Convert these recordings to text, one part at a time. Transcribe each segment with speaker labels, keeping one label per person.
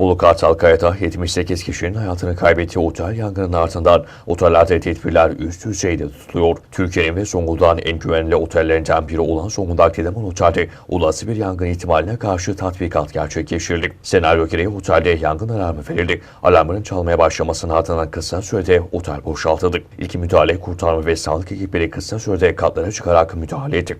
Speaker 1: Bolu Kartalkaya'da 78 kişinin hayatını kaybettiği otel yangının ardından otellerde tedbirler üst düzeyde tutuluyor. Türkiye'nin ve Zonguldak'ın en güvenli otellerinden biri olan Zonguldak Dedeman Otel'de olası bir yangın ihtimaline karşı tatbikat gerçekleştirildi. Senaryo gereği otelde yangın alarmı verildi. Alarmın çalmaya başlamasının ardından kısa sürede otel boşaltıldı. İlk müdahale kurtarma ve sağlık ekipleri kısa sürede katlara çıkarak müdahale etti.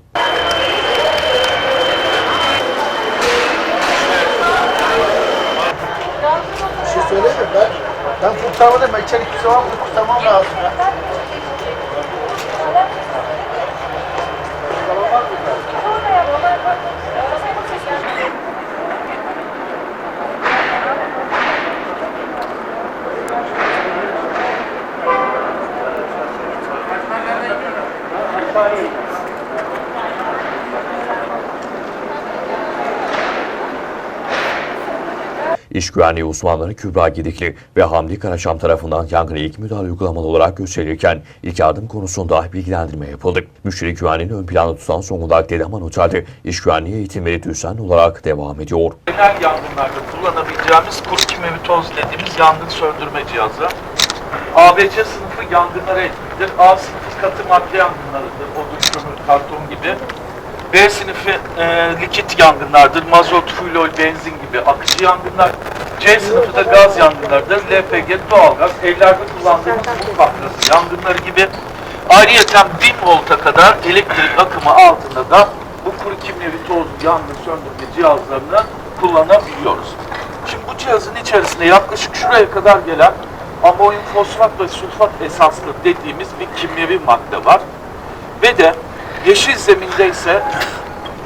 Speaker 2: Ben, kurtarmadım. Ben içeri kimse var mı? Kurtarmam lazım ya.
Speaker 1: İş güvenliği uzmanları Kübra Gedikli ve Hamdi Karaçam tarafından yangına ilk müdahale uygulamalı olarak gösterilirken ilk yardım konusunda bilgilendirme yapıldı. Müşteri güvenliğini ön planda tutan Zonguldak Dedeman Otel'de iş güvenliği eğitimleri düzenli olarak devam ediyor.
Speaker 3: Genel yangınlarda kullanabileceğimiz kuru kimyevi toz dediğimiz yangın söndürme cihazı. ABC sınıfı yangınlara etkilidir. A sınıfı katı madde yangınlarıdır. Odun, kömür, karton gibi. B sınıfı e, likit yangınlardır. Mazot, fuel benzin gibi akıcı yangınlar. C sınıfı da gaz yangınlarıdır. LPG, doğalgaz, evlerde kullandığımız bu fabrikası yangınları gibi. Ayrıyeten 1000 volta kadar elektrik akımı altında da bu kuru kimyevi toz yangın söndürme cihazlarını kullanabiliyoruz. Şimdi bu cihazın içerisinde yaklaşık şuraya kadar gelen amonyum fosfat ve sulfat esaslı dediğimiz bir kimyevi madde var. Ve de yeşil zeminde ise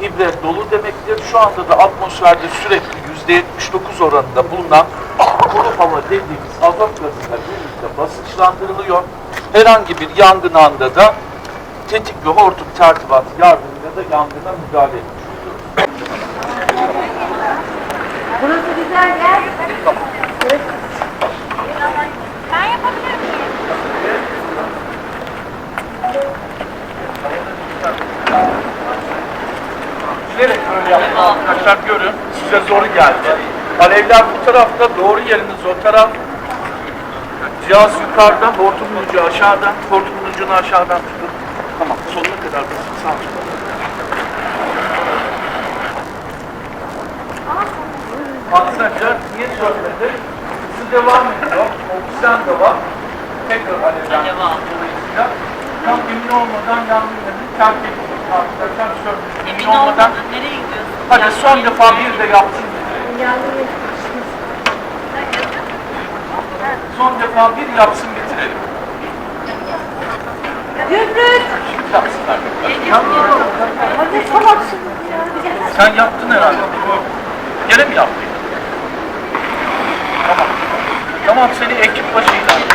Speaker 3: ibre dolu demektir. Şu anda da atmosferde sürekli %79 oranında bulunan kuru hava dediğimiz azot gazıyla birlikte basınçlandırılıyor. Herhangi bir yangın anda da tetik ve hortum tertibatı yardımıyla da yangına müdahale edilir.
Speaker 4: Burası güzel yer. Ben yapabilir miyim?
Speaker 3: Arkadaşlar görün. Size zoru geldi. Alevler bu tarafta, doğru yeriniz o taraf. Cihaz yukarıdan, hortumun ucu aşağıdan, hortumun ucunu aşağıdan tutun. Tamam, sonuna kadar basın sağ olun. Aslında niye sönmedi? Isı devam ediyor, oksijen de var. Tekrar dolayısıyla tam emin olmadan yangın yerini terk ediyoruz. Emin olmadan
Speaker 4: Nereye gidiyorsun?
Speaker 3: Hadi son defa bir de yapsın. Son defa bir yapsın bitirelim.
Speaker 4: Gümrük.
Speaker 3: Şimdi yapsınlar.
Speaker 4: Hadi salaksın ya.
Speaker 3: Sen yaptın herhalde. Gene mi yaptın? Tamam. Tamam seni ekip başıyla